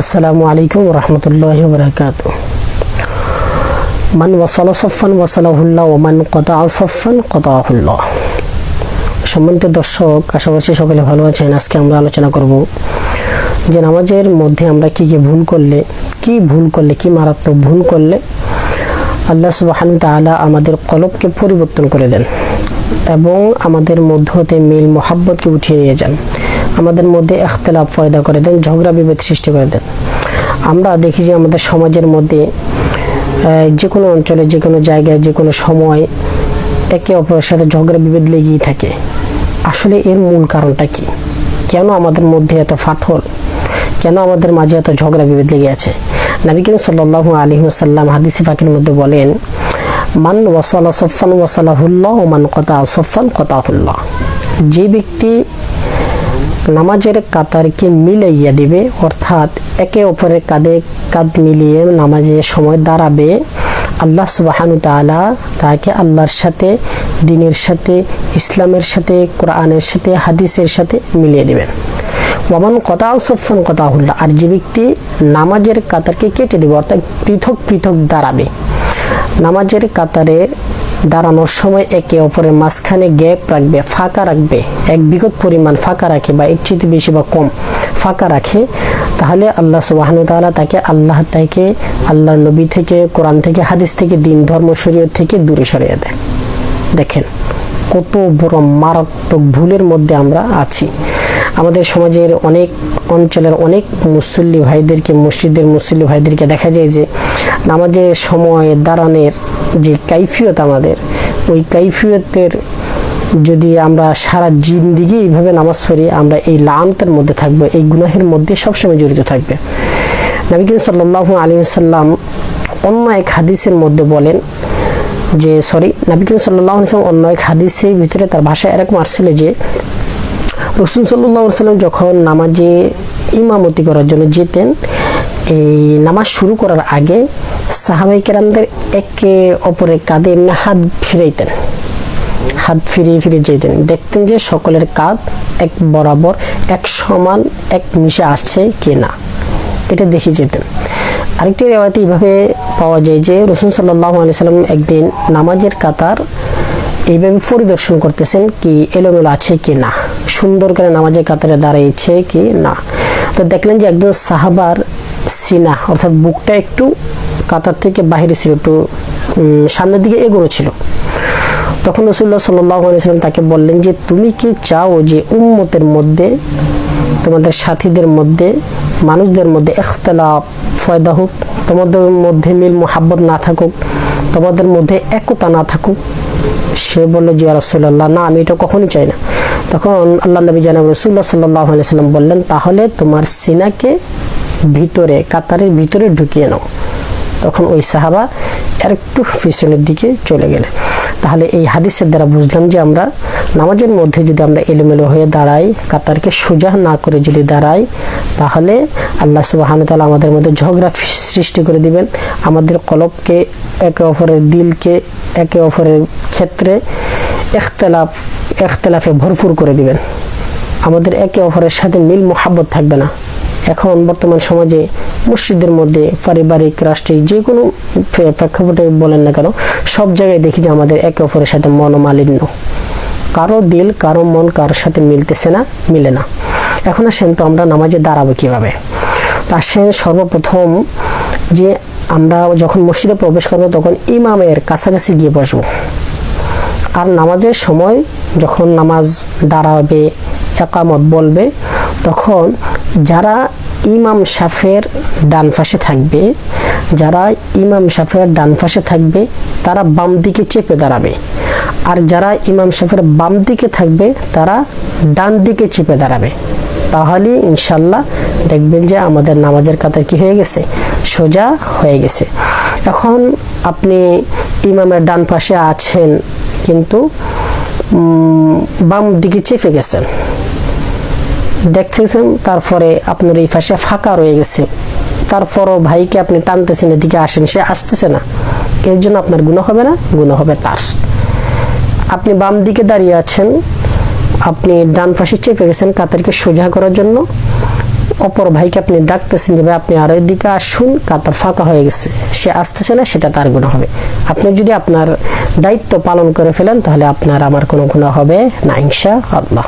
আসসালামু আলাইকুম রহমতুল্লাহ বরকাত মান ওয়াসাল সফান ওয়াসালাহুল্লাহ ও মান কতা সফান কতাহুল্লাহ সম্মানিত দর্শক আশাবাসী সকলে ভালো আছেন। আজকে আমরা আলোচনা করব যে নামাজের মধ্যে আমরা কি কি ভুল করলে, কি ভুল করলে, কি মারাত্মক ভুল করলে আল্লাহ সুবাহান তাআলা আমাদের কলবকে পরিবর্তন করে দেন এবং আমাদের মধ্য হতে মিল মোহাব্বতকে উঠিয়ে নিয়ে যান। আমাদের মধ্যে এখতলাফ ফয়দা করে দেন, ঝগড়া বিভেদ সৃষ্টি করে দেন। আমরা দেখি যে আমাদের সমাজের মধ্যে যে কোনো অঞ্চলে, যে কোনো জায়গায়, যে কোনো সময় একে অপরের সাথে ঝগড়া বিভেদ লেগেই থাকে। আসলে এর মূল কারণটা কি? কেন আমাদের মধ্যে এত ফাটল? কেন আমাদের মাঝে এত ঝগড়া বিভেদ লেগে আছে? নবী করিম সাল্লাল্লাহু আলাইহি ওয়াসাল্লাম হাদিসে পাকের মধ্যে বলেন, মান ওয়াসালা সফান ওয়াসালাহুল্লাহ ও মান কতা সফান কথা কতাহুল্লাহ যে ব্যক্তি নামাজের কাতারকে মিলাইয়া দিবে, অর্থাৎ একে অপরের কাঁধে কাঁধ মিলিয়ে নামাজের সময় দাঁড়াবে। আল্লাহ সুবাহানু তাআলা তাকে আল্লাহর সাথে, দিনের সাথে, ইসলামের সাথে, কোরআনের সাথে, হাদিসের সাথে মিলিয়ে দেবেন। ওয়ামান কতাও কথা কতাহুল্লাহ আর যে ব্যক্তি নামাজের কাতারকে কেটে দেবে, অর্থাৎ পৃথক পৃথক দাঁড়াবে। নামাজের কাতারে দাঁড়ানোর সময় একে অপরের মাঝখানে গ্যাপ রাখবে, ফাঁকা রাখবে। এক বিগত পরিমাণ ফাঁকা রাখে বা চেয়ে বেশি বা কম ফাঁকা রাখে। তাহলে আল্লাহ সুবাহানু তাআলা তাকে আল্লাহ থেকে আল্লাহ নবী থেকে, কোরআন থেকে, হাদিস থেকে, দিন, ধর্ম, শরীয়ত থেকে দূরে সরিয়ে দেয়। দেখেন, কত বড় মারাত্মক ভুলের মধ্যে আমরা আছি। আমাদের সমাজের অনেক অঞ্চলের অনেক মুসল্লি ভাইদেরকে, মসজিদের মুসল্লি ভাইদেরকে দেখা যায় যে নামাজের সময় দাঁড়ানোর যে কাইফিয়ত আমাদের, ওই কাইফিয়তের যদি আমরা সারা জিন্দিগি এইভাবে নামাজ পড়ি, আমরা এই লামতের মধ্যে থাকব, এই গুনাহের মধ্যে সবসময় জড়িত থাকবে। নবী করিম সাল্লাল্লাহু আলাইহি সাল্লাম অন্য এক হাদিসের মধ্যে বলেন যে, সরি, নবী সাল্লাল্লাহু সাল্লাম অন্য এক হাদিসের ভিতরে তার ভাষায় এরকম আসছিল যে, রসুল সাল্লাহ সাল্লাম যখন নামাজে ইমামতি করার জন্য যেতেন এই নামাজ শুরু করার আগে সাহাবাই কেরামদের একে অপরের কাঁধে এমনি হাত ফিরাইতেন। হাত ফিরিয়ে ফিরিয়ে যেতেন। দেখতেন যে সকলের কাঁধ এক বরাবর এক সমান এক মিশে আসছে কি না। এটা দেখে যেতেন। আরেকটি রেওয়াতে এইভাবে পাওয়া যায় যে রসুল সাল্লাহ সাল্লাম একদিন নামাজের কাতার এইভাবে পরিদর্শন করতেছেন কি এলোমেলো আছে কি না। সুন্দর করে নামাজের কাতারে দাঁড়িয়েছে কি না। তো দেখলেন যে একজন সাহাবার সিনা, অর্থাৎ বুকটা একটু কাতার থেকে বাহিরে ছিল, একটু সামনের দিকে এগোনো ছিল। তখন রসুল্লাহ সাল্লাম তাকে বললেন যে, তুমি কি চাও যে উম্মতের মধ্যে, তোমাদের সাথীদের মধ্যে, মানুষদের মধ্যে এখতলাফ ফয়দা হোক, তোমাদের মধ্যে মিল মোহাব্বত না থাকুক, তোমাদের মধ্যে একতা না থাকুক? সে বলল, যে রসুল্লাহ না, আমি এটা কখনই চাই না। তখন আল্লাহ নবী জানাব রসুল্লাহ সাল্লাহ সাল্লাম বললেন, তাহলে তোমার সিনাকে ভিতরে, কাতারের ভিতরে ঢুকিয়ে নাও। তখন ওই সাহাবা একটু পিছনের দিকে চলে গেলে তাহলে এই হাদিসের দ্বারা বুঝলাম যে আমরা নামাজের মধ্যে যদি আমরা এলোমেলো হয়ে দাঁড়াই, কাতারকে সোজা না করে যদি দাঁড়াই, তাহলে আল্লাহ তালা আমাদের মধ্যে ঝগড়া সৃষ্টি করে দিবেন। আমাদের কলবকে, একে অপরের দিলকে, একে অপরের ক্ষেত্রে এখতলাফ, এখতলাফে ভরপুর করে দিবেন। আমাদের একে অপরের সাথে মিল, মোহাব্বত থাকবে না। এখন বর্তমান সমাজে মসজিদের মধ্যে পারিবারিক, রাষ্ট্রিক যে কোনো প্রেক্ষাপটে বলেন না কেন, সব জায়গায় দেখি যে আমাদের একে অপরের সাথে মনোমালিন্য। কারও দিল, কারও মন কারোর সাথে মিলতেছে না, মিলে না। এখন আসেন তো আমরা নামাজে দাঁড়াবো কীভাবে? আসেন সর্বপ্রথম যে আমরা যখন মসজিদে প্রবেশ করব তখন ইমামের কাছাকাছি গিয়ে বসবো। আর নামাজের সময় যখন নামাজ দাঁড়াবে, একামত বলবে, তখন যারা ইমাম সাফের ডান পাশে থাকবে, যারা ইমাম সাফের ডান পাশে থাকবে, তারা বাম দিকে চেপে দাঁড়াবে। আর যারা ইমাম সাফের বাম দিকে থাকবে, তারা ডান দিকে চেপে দাঁড়াবে। তাহলে ইনশাল্লাহ দেখবেন যে আমাদের নামাজের কাতার কি হয়ে গেছে? সোজা হয়ে গেছে। এখন আপনি ইমামের ডান পাশে আছেন, কিন্তু বাম দিকে চেপে গেছেন। দেখতেছেন, তারপরে আপনার এই পাশে ফাঁকা রয়ে গেছে। তারপরও ভাইকে আপনি টানতেছেন, এদিকে আসেন, সে আসতেছে না। এর জন্য আপনার গুণ হবে না গুণ হবে তার। আপনি বাম দিকে দাঁড়িয়ে আছেন, আপনি ডান পাশে চেপে গেছেন কাতারকে সোজা করার জন্য। অপর ভাইকে আপনি ডাকতেছেন যে, ভাই, আপনি আর এদিকে আসুন, কাতার ফাঁকা হয়ে গেছে। সে আসতেছে না, সেটা তার গুণ হবে। আপনি যদি আপনার দায়িত্ব পালন করে ফেলেন, তাহলে আপনার, আমার কোনো গুণ হবে না ইনশা আল্লাহ